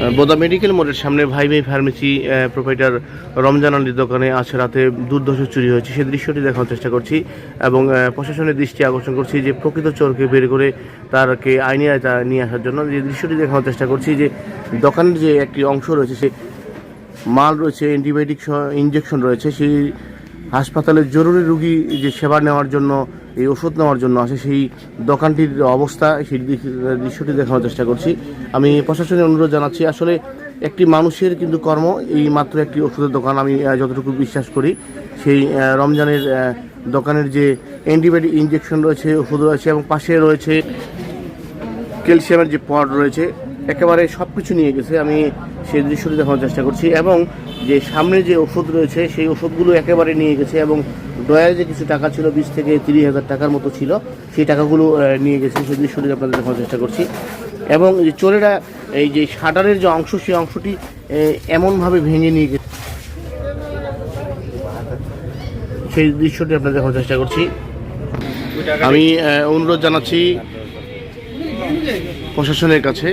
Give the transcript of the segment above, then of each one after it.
Boda medical মোড়ের সামনে ভাই ভাই ফার্মেসি প্রোপাইটার রমজান আলীর দোকানে আজ রাতে দুর্ধর্ষ চুরি হয়েছে। সেই দৃশ্যটি দেখানোর চেষ্টা করছি এবং প্রশাসনের দৃষ্টি আকর্ষণ করছি যে প্রকৃত চোরকে বের করে তারকে আইনি নিয়ে আসার জন্য। যে দৃশ্যটি দেখানোর চেষ্টা করছি যে দোকানের যে একটি অংশ রয়েছে, সে মাল রয়েছে, অ্যান্টিবায়োটিক ইঞ্জেকশন রয়েছে। সেই হাসপাতালের জরুরি রুগী যে সেবা নেওয়ার জন্য এই ওষুধ নেওয়ার জন্য আসে, সেই দোকানটির অবস্থা, সেই দৃশ্যটি দেখানোর চেষ্টা করছি। আমি প্রশাসনের অনুরোধ জানাচ্ছি, আসলে একটি মানুষের কিন্তু কর্ম, এই মাত্র একটি ওষুধের দোকান, আমি যতটুকু বিশ্বাস করি, সেই রমজানের দোকানের যে অ্যান্টিবায়োটিক ইঞ্জেকশন রয়েছে, ওষুধ রয়েছে এবং পাশে রয়েছে ক্যালসিয়ামের যে পড রয়েছে একেবারে সব কিছু নিয়ে গেছে। আমি সেই দৃশ্যটি দেখানোর চেষ্টা করছি এবং যে সামনে যে ওষুধ রয়েছে, সেই ওষুধগুলো একেবারে নিয়ে গেছে এবং ডয়ারে যে কিছু টাকা ছিল, বিশ থেকে তিরিশ হাজার টাকার মতো ছিল, সেই টাকাগুলো নিয়ে গেছে। সেই দৃশ্যটি আপনাদের দেখানোর চেষ্টা করছি। এবং যে চোরেরা, এই যে শাটারের যে অংশ, সেই অংশটি এমনভাবে ভেঙে নিয়ে গেছে। সেই দৃশ্যটি আপনাদের দেখানোর চেষ্টা করছি। আমি অনুরোধ জানাচ্ছি প্রশাসনের কাছে।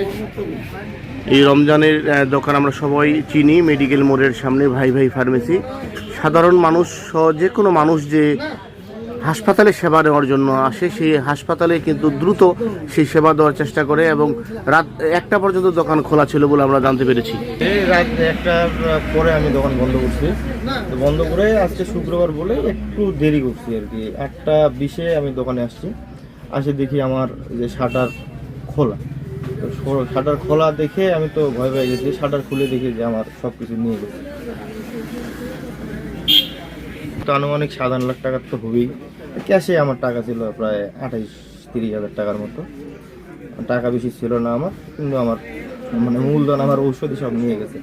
এই রমজানের দোকান আমরা সবাই চিনি, মেডিকেল মোড়ের সামনে, ভাই ভাই ফার্মেসি। সাধারণ মানুষ যে কোনো মানুষ যে হাসপাতালে সেবা নেওয়ার জন্য আসে, সেই হাসপাতালে কিন্তু দ্রুত সেই সেবা দেওয়ার চেষ্টা করে এবং রাত একটা পর্যন্ত দোকান খোলা ছিল বলে আমরা জানতে পেরেছি। এই রাত একটার পরে আমি দোকান বন্ধ করছি। বন্ধ করে আজকে শুক্রবার বলে একটু দেরি করছি আর কি। একটা বিশে আমি দোকানে আসছি। আসে দেখি আমার যে শাটার খোলা। শাটার খোলা দেখে আমি তো ভয় পেয়ে গেছি, শাটার খুলে দেখি যে আমার সব কিছু নিয়ে গেছে। তো আনুমানিক সাধারণ লাখ টাকার তো হবেই। ক্যাশে আমার টাকা ছিল প্রায় আঠাইশ, তিরিশ হাজার টাকার মতো। টাকা বেশি ছিল না আমার, কিন্তু আমার মানে মূলধন, আমার ঔষধই সব নিয়ে গেছে।